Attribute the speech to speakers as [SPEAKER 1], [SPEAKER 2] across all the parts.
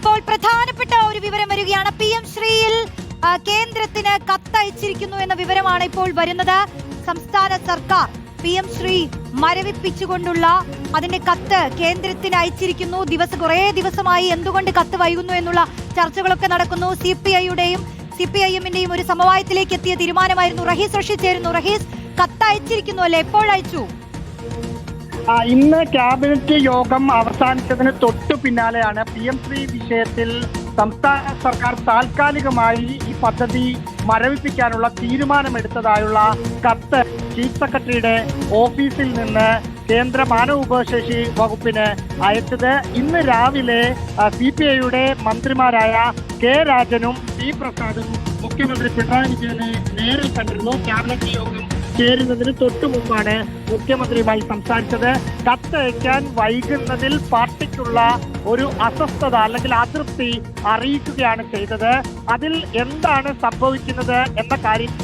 [SPEAKER 1] ഇപ്പോൾ പ്രധാനപ്പെട്ട ഒരു വിവരം വരികയാണ്. പി എം ശ്രീയിൽ കേന്ദ്രത്തിന് കത്തയച്ചിരിക്കുന്നു എന്ന വിവരമാണ് ഇപ്പോൾ വരുന്നത്. സംസ്ഥാന സർക്കാർ പി എം ശ്രീ മരവിപ്പിച്ചുകൊണ്ടുള്ള അതിന്റെ കത്ത് കേന്ദ്രത്തിന് അയച്ചിരിക്കുന്നു. ദിവസം കുറേ ദിവസമായി എന്തുകൊണ്ട് കത്ത് വൈകുന്നു എന്നുള്ള ചർച്ചകളൊക്കെ നടക്കുന്നു. സി പി ഐയുടെയും സി പി ഐ എമ്മിന്റെയും ഒരു സമവായത്തിലേക്ക് എത്തിയ തീരുമാനമായിരുന്നു. റഹീസ് റഷീദ് ചേരുന്നു. റഹീസ് കത്ത് അയച്ചിരിക്കുന്നു അല്ലെ
[SPEAKER 2] ആ, ഇന്ന് ക്യാബിനറ്റ് യോഗം അവസാനിച്ചതിന് തൊട്ടു പിന്നാലെയാണ് പി എം ശ്രീ വിഷയത്തിൽ സംസ്ഥാന സർക്കാർ താൽക്കാലികമായി ഈ പദ്ധതി മരവിപ്പിക്കാനുള്ള തീരുമാനമെടുത്തതായുള്ള കത്ത് ചീഫ് സെക്രട്ടറിയുടെ ഓഫീസിൽ നിന്ന് കേന്ദ്ര മാനവ വിഭവശേഷി വകുപ്പിന് അയച്ചത്. ഇന്ന് രാവിലെ സി പി ഐയുടെ മന്ത്രിമാരായ കെ രാജനും പി പ്രസാദും മുഖ്യമന്ത്രി പിണറായി വിജയനെ നേരിൽ കണ്ടിരുന്നു. ക്യാബിനറ്റ് യോഗം ചേരുന്നതിന് തൊട്ടു മുമ്പാണ് മുഖ്യമന്ത്രിയുമായി സംസാരിച്ചത്. കത്തയക്കാൻ വൈകുന്നതിൽ പാർട്ടിക്കുള്ള ഒരു അസ്വസ്ഥത അല്ലെങ്കിൽ അതൃപ്തി അറിയിക്കുകയാണ് ചെയ്തത്. അതിൽ എന്താണ് സംഭവിക്കുന്നത് എന്ന കാര്യം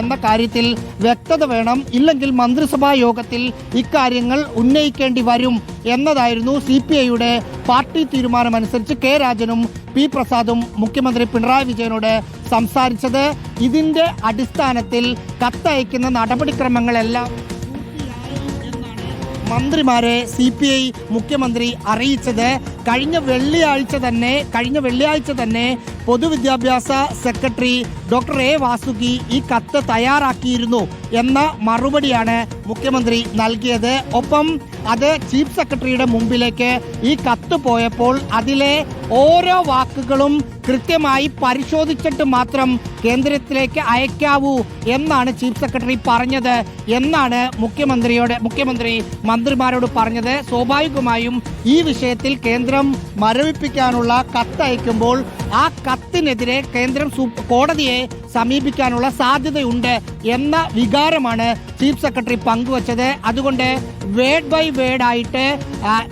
[SPEAKER 3] എന്ന കാര്യത്തിൽ വ്യക്തത വേണം. ഇല്ലെങ്കിൽ മന്ത്രിസഭാ യോഗത്തിൽ ഇക്കാര്യങ്ങൾ ഉന്നയിക്കേണ്ടി വരും എന്നതായിരുന്നു സി പി ഐയുടെ പാർട്ടി തീരുമാനമനുസരിച്ച് കെ രാജനും പി പ്രസാദും മുഖ്യമന്ത്രി പിണറായി വിജയനോട് സംസാരിച്ചത് ഇതിന്റെ അടിസ്ഥാനത്തിൽ കത്തയക്കുന്ന നടപടിക്രമങ്ങളെല്ലാം മന്ത്രിമാരെ സി പി ഐ മുഖ്യമന്ത്രി അറിയിച്ചത് കഴിഞ്ഞ വെള്ളിയാഴ്ച തന്നെ കഴിഞ്ഞ വെള്ളിയാഴ്ച തന്നെ പൊതുവിദ്യാഭ്യാസ സെക്രട്ടറി ഡോക്ടർ എ വാസുകി ഈ കത്ത് തയ്യാറാക്കിയിരുന്നു എന്ന മറുപടിയാണ് മുഖ്യമന്ത്രി നൽകിയത്. ഒപ്പം അത് ചീഫ് സെക്രട്ടറിയുടെ മുമ്പിലേക്ക് ഈ കത്ത് പോയപ്പോൾ അതിലെ ഓരോ വാക്കുകളും കൃത്യമായി പരിശോധിച്ചിട്ട് മാത്രം കേന്ദ്രത്തിലേക്ക് അയക്കാവൂ എന്നാണ് ചീഫ് സെക്രട്ടറി പറഞ്ഞത് എന്നാണ് മുഖ്യമന്ത്രിയോട് മുഖ്യമന്ത്രി മന്ത്രിമാരോട് പറഞ്ഞത്. സ്വാഭാവികമായും ഈ വിഷയത്തിൽ കേന്ദ്രം മരവിപ്പിക്കാനുള്ള കത്ത് അയക്കുമ്പോൾ ആ കത്തിനെതിരെ കേന്ദ്രം കോടതിയെ സമീപിക്കാനുള്ള സാധ്യതയുണ്ട് എന്ന വികാരമാണ് ചീഫ് സെക്രട്ടറി പങ്കുവച്ചത്. അതുകൊണ്ട് വേഡ് ബൈ വേഡ് ആയിട്ട്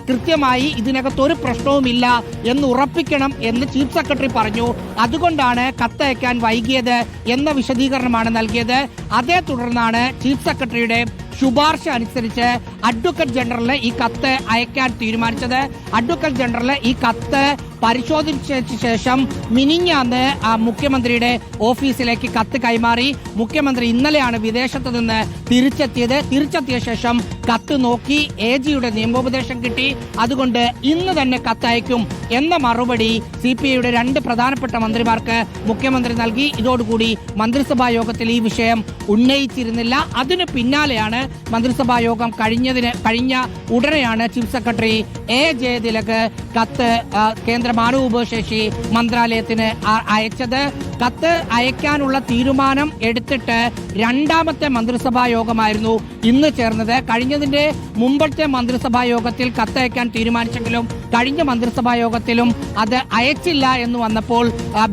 [SPEAKER 3] കൃത്യമായി ഇതിനകത്ത് ഒരു പ്രശ്നവുമില്ല എന്ന് ഉറപ്പിക്കണം എന്ന് ചീഫ് സെക്രട്ടറി പറഞ്ഞു. അതുകൊണ്ടാണ് കത്തയക്കാൻ വൈകിയത് എന്ന വിശദീകരണമാണ് നൽകിയത്. അതേ തുടർന്നാണ് ചീഫ് സെക്രട്ടറിയുടെ ശുപാർശ അനുസരിച്ച് അഡ്വക്കേറ്റ് ജനറലിന് ഈ കത്ത് അയക്കാൻ തീരുമാനിച്ചത്. അഡ്വക്കേറ്റ് ജനറൽ ഈ കത്ത് പരിശോധിച്ച ശേഷം മിനിഞ്ഞാന്ന് മുഖ്യമന്ത്രിയുടെ ഓഫീസിലേക്ക് കത്ത് കൈമാറി. മുഖ്യമന്ത്രി ഇന്നലെയാണ് വിദേശത്ത് നിന്ന് തിരിച്ചെത്തിയത്. തിരിച്ചെത്തിയ ശേഷം കത്ത് നോക്കി എ ജിയുടെ നിയമോപദേശം കിട്ടി. അതുകൊണ്ട് ഇന്ന് തന്നെ കത്തയക്കും എന്ന മറുപടി സി പി ഐയുടെ രണ്ട് പ്രധാനപ്പെട്ട മന്ത്രിമാർക്ക് മുഖ്യമന്ത്രി നൽകി. ഇതോടുകൂടി മന്ത്രിസഭാ യോഗത്തിൽ ഈ വിഷയം ഉന്നയിച്ചിരുന്നില്ല. അതിന് പിന്നാലെയാണ് മന്ത്രിസഭാ യോഗം കഴിഞ്ഞതിന് കഴിഞ്ഞ ഉടനെയാണ് ചീഫ് സെക്രട്ടറി എ ജയതിലക് കത്ത് കേന്ദ്ര മാനവ വിഭവശേഷി മന്ത്രാലയത്തിന് അയച്ചത്. കത്ത് അയക്കാനുള്ള തീരുമാനം എടുത്തിട്ട് രണ്ടാമത്തെ മന്ത്രിസഭാ യോഗമായിരുന്നു ഇന്ന് ചേർന്നത്. കഴിഞ്ഞതിന്റെ മുമ്പത്തെ മന്ത്രിസഭാ യോഗത്തിൽ കത്തയക്കാൻ തീരുമാനിച്ചെങ്കിലും കഴിഞ്ഞ മന്ത്രിസഭാ യോഗത്തിലും അത് അയച്ചില്ല എന്ന് വന്നപ്പോൾ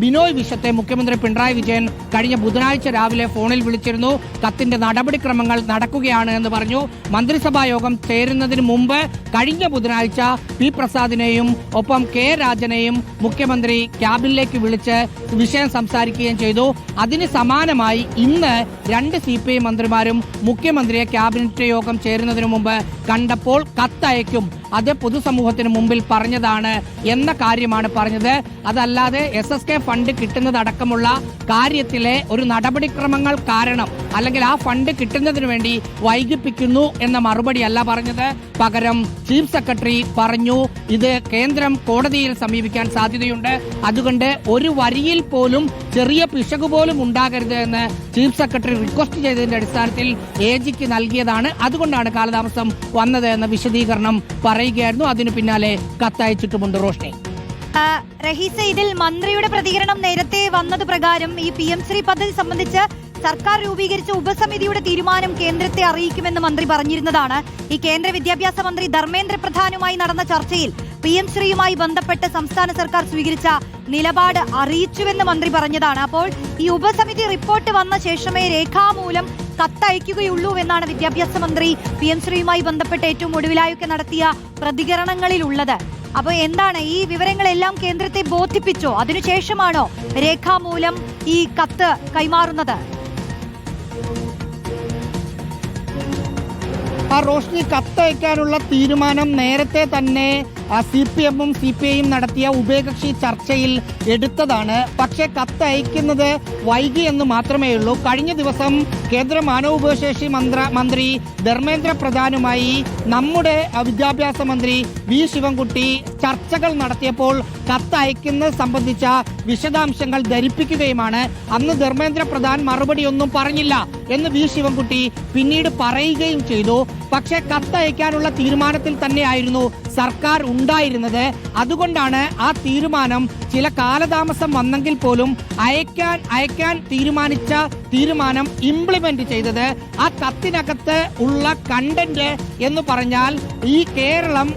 [SPEAKER 3] ബിനോയ് വിശ്വത്തെ മുഖ്യമന്ത്രി പിണറായി വിജയൻ കഴിഞ്ഞ ബുധനാഴ്ച രാവിലെ ഫോണിൽ വിളിച്ചിരുന്നു. കത്തിന്റെ നടപടിക്രമങ്ങൾ നടക്കുകയാണ് എന്ന് പറഞ്ഞു. മന്ത്രിസഭാ യോഗം ചേരുന്നതിന് മുമ്പ് കഴിഞ്ഞ ബുധനാഴ്ച പി പ്രസാദിനെയും ഒപ്പം കെ രാജനെയും മുഖ്യമന്ത്രി ക്യാബിനിലേക്ക് വിളിച്ച് വിഷയം സംസാരിക്കുകയും ചെയ്തു. അതിന് സമാനമായി ഇന്ന് രണ്ട് സി പി ഐ മന്ത്രിമാരും മുഖ്യമന്ത്രിയെ ക്യാബിനറ്റ് യോഗം ചേരുന്നതിന് മുമ്പ് കണ്ടപ്പോൾ കത്തയക്കും. അത് പൊതുസമൂഹത്തിന് മുമ്പിൽ പറഞ്ഞതാണ് എന്ന കാര്യമാണ് പറഞ്ഞത്. അതല്ലാതെ എസ് എസ് കെ ഫണ്ട് കിട്ടുന്നതടക്കമുള്ള കാര്യത്തിലെ ഒരു നടപടിക്രമങ്ങൾ കാരണം അല്ലെങ്കിൽ ആ ഫണ്ട് കിട്ടുന്നതിന് വേണ്ടി വൈകിപ്പിക്കുന്നു എന്ന മറുപടി അല്ല പറഞ്ഞത്. പകരം ചീഫ് സെക്രട്ടറി പറഞ്ഞു ഇത് കേന്ദ്രം കോടതിയിൽ സമീപിക്കാൻ സാധ്യതയുണ്ട്. അതുകൊണ്ട് ഒരു വരിയിൽ പോലും ചെറിയ പിശക് പോലും ഉണ്ടാകരുത് എന്ന് ചീഫ് സെക്രട്ടറി റിക്വസ്റ്റ് ചെയ്തതിന്റെ അടിസ്ഥാനത്തിൽ എ ജിക്ക് നൽകിയതാണ്. അതുകൊണ്ടാണ് കാലതാമസം വന്നത് എന്ന വിശദീകരണം പറയുകയായിരുന്നു. അതിനു പിന്നാലെ കത്തയച്ചിട്ടുമുണ്ട് റോഷ്നി.
[SPEAKER 1] റഹീസ ഇതിൽ മന്ത്രിയുടെ പ്രതികരണം നേരത്തെ വന്നത് പ്രകാരം ഈ പി എം ശ്രീ പദ്ധതി സംബന്ധിച്ച് സർക്കാർ രൂപീകരിച്ച ഉപസമിതിയുടെ തീരുമാനം കേന്ദ്രത്തെ അറിയിക്കുമെന്ന് മന്ത്രി പറഞ്ഞിരുന്നതാണ്. ഈ കേന്ദ്ര വിദ്യാഭ്യാസ മന്ത്രി ധർമ്മേന്ദ്ര പ്രധാനുമായി നടന്ന ചർച്ചയിൽ പി എം ശ്രീയുമായി ബന്ധപ്പെട്ട് സംസ്ഥാന സർക്കാർ സ്വീകരിച്ച നിലപാട് അറിയിച്ചുവെന്ന് മന്ത്രി പറഞ്ഞതാണ്. അപ്പോൾ ഈ ഉപസമിതി റിപ്പോർട്ട് വന്ന ശേഷമേ രേഖാമൂലം കത്തയക്കുകയുള്ളൂ എന്നാണ് വിദ്യാഭ്യാസ മന്ത്രി പി എം ശ്രീയുമായി ബന്ധപ്പെട്ട് ഏറ്റവും ഒടുവിലായൊക്കെ നടത്തിയ പ്രതികരണങ്ങളിലുള്ളത്. അപ്പോൾ എന്താണ്? ഈ വിവരങ്ങളെല്ലാം കേന്ദ്രത്തെ ബോധിപ്പിച്ചോ? അതിനുശേഷമാണോ രേഖാമൂലം ഈ കത്ത് കൈമാറുന്നത്?
[SPEAKER 3] ആ റോഷ്നി കത്തയക്കാനുള്ള തീരുമാനം നേരത്തെ തന്നെ സി പി എമ്മും സി പി ഐയും നടത്തിയ ഉഭയകക്ഷി ചർച്ചയിൽ എടുത്തതാണ്. പക്ഷേ കത്തയക്കുന്നത് വൈകി എന്ന് മാത്രമേ ഉള്ളൂ. കഴിഞ്ഞ ദിവസം കേന്ദ്ര മാനവോപശേഷി മന്ത്ര മന്ത്രി ധർമ്മേന്ദ്ര പ്രധാനുമായി നമ്മുടെ വിദ്യാഭ്യാസ മന്ത്രി വി ശിവൻകുട്ടി ചർച്ചകൾ നടത്തിയപ്പോൾ കത്ത് അയക്കുന്നത് സംബന്ധിച്ച വിശദാംശങ്ങൾ ധരിപ്പിക്കുകയുമാണ്. അന്ന് ധർമ്മേന്ദ്ര പ്രധാൻ മറുപടി ഒന്നും പറഞ്ഞില്ല. എന്ന് വി ശിവൻകുട്ടി പിന്നീട് പറയുകയും ചെയ്തു. പക്ഷേ കത്തയക്കാനുള്ള തീരുമാനത്തിൽ തന്നെയായിരുന്നു സർക്കാർ ഉണ്ടായിരുന്നത്. അതുകൊണ്ടാണ് ആ തീരുമാനം ചില കാലതാമസം വന്നെങ്കിൽ പോലും അയക്കാൻ അയക്കാൻ തീരുമാനിച്ച തീരുമാനം ഇംപ്ലിമെന്റ് ചെയ്തത് ആ കത്തിനകത്ത് ഉള്ള കണ്ടന്റ് എന്ന് പറഞ്ഞാൽ ഈ കേരളം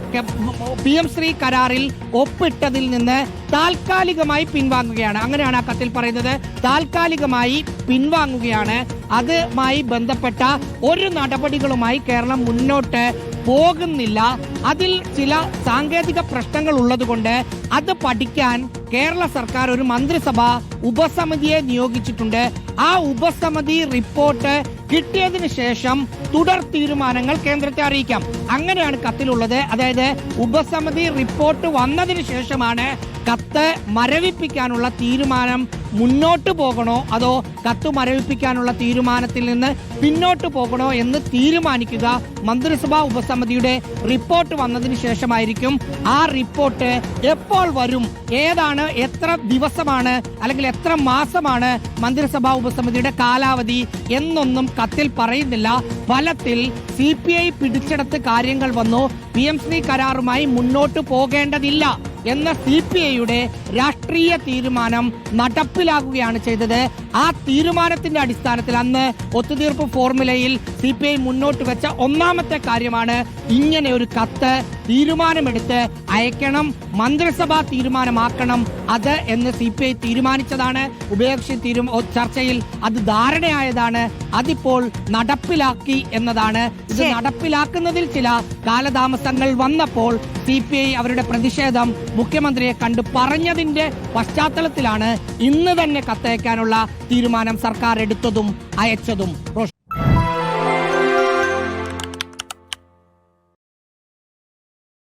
[SPEAKER 3] പി എം ശ്രീ കരാറിൽ ഒപ്പിട്ടതിൽ നിന്ന് താൽക്കാലികമായി പിൻവാങ്ങുകയാണ്. അങ്ങനെയാണ് ആ കത്തിൽ പറയുന്നത്. താൽക്കാലികമായി പിൻവാങ്ങുകയാണ്. അതുമായി ബന്ധപ്പെട്ട ഒരു നടപടികളുമായി കേരളം മുന്നോട്ട് പോകുന്നില്ല. അതിൽ ചില സാങ്കേതിക പ്രശ്നങ്ങൾ ഉള്ളതുകൊണ്ട് അത് പഠിക്കാൻ കേരള സർക്കാർ ഒരു മന്ത്രിസഭ ഉപസമിതിയെ നിയോഗിച്ചിട്ടുണ്ട്. ആ ഉപസമിതി റിപ്പോർട്ട് കിട്ടിയതിനു ശേഷം തുടർ തീരുമാനങ്ങൾ കേന്ദ്രത്തെ അറിയിക്കാം. അങ്ങനെയാണ് കത്തിലുള്ളത്. അതായത് ഉപസമിതി റിപ്പോർട്ട് വന്നതിന് ശേഷമാണ് കത്ത് മരവിപ്പിക്കാനുള്ള തീരുമാനം മുന്നോട്ട് പോകണോ അതോ കത്ത് മരവിപ്പിക്കാനുള്ള തീരുമാനത്തിൽ നിന്ന് പിന്നോട്ട് പോകണോ എന്ന് തീരുമാനിക്കുക മന്ത്രിസഭാ ഉപസമിതിയുടെ റിപ്പോർട്ട് വന്നതിന് ശേഷമായിരിക്കും ആ റിപ്പോർട്ട് എപ്പോൾ വരും ഏതാണ് എത്ര ദിവസമാണ് അല്ലെങ്കിൽ എത്ര മാസമാണ് മന്ത്രിസഭാ ഉപസമിതിയുടെ കാലാവധി എന്നൊന്നും കത്തിൽ പറയുന്നില്ല. ഫലത്തിൽ സി പി ഐ പിടിച്ചെടുത്ത് കാര്യങ്ങൾ വന്നു. പി എം സി കരാറുമായി മുന്നോട്ട് പോകേണ്ടതില്ല. എന്ന സി പി ഐയുടെ രാഷ്ട്രീയ തീരുമാനം നടപ്പിലാക്കുകയാണ് ചെയ്തത്. ആ തീരുമാനത്തിന്റെ അടിസ്ഥാനത്തിൽ അന്ന് ഒത്തുതീർപ്പ് ഫോർമുലയിൽ സി പി ഐ മുന്നോട്ട് വെച്ച ഒന്നാമത്തെ കാര്യമാണ് ഇങ്ങനെ ഒരു കത്ത് തീരുമാനമെടുത്ത് അയക്കണം മന്ത്രിസഭാ തീരുമാനമാക്കണം. അത് എന്ന് സി പി ഐ തീരുമാനിച്ചതാണ്. ഉഭയകക്ഷി തീരു ചർച്ചയിൽ അത് ധാരണയായതാണ്. അതിപ്പോൾ നടപ്പിലാക്കി എന്നതാണ്. ഇത് നടപ്പിലാക്കുന്നതിൽ ചില കാലതാമസങ്ങൾ വന്നപ്പോൾ സി പി ഐ അവരുടെ പ്രതിഷേധം മുഖ്യമന്ത്രിയെ കണ്ട് പറഞ്ഞതിന്റെ പശ്ചാത്തലത്തിലാണ് ഇന്ന് തന്നെ കത്തയക്കാനുള്ള തീരുമാനം സർക്കാർ എടുത്തതും അയച്ചതും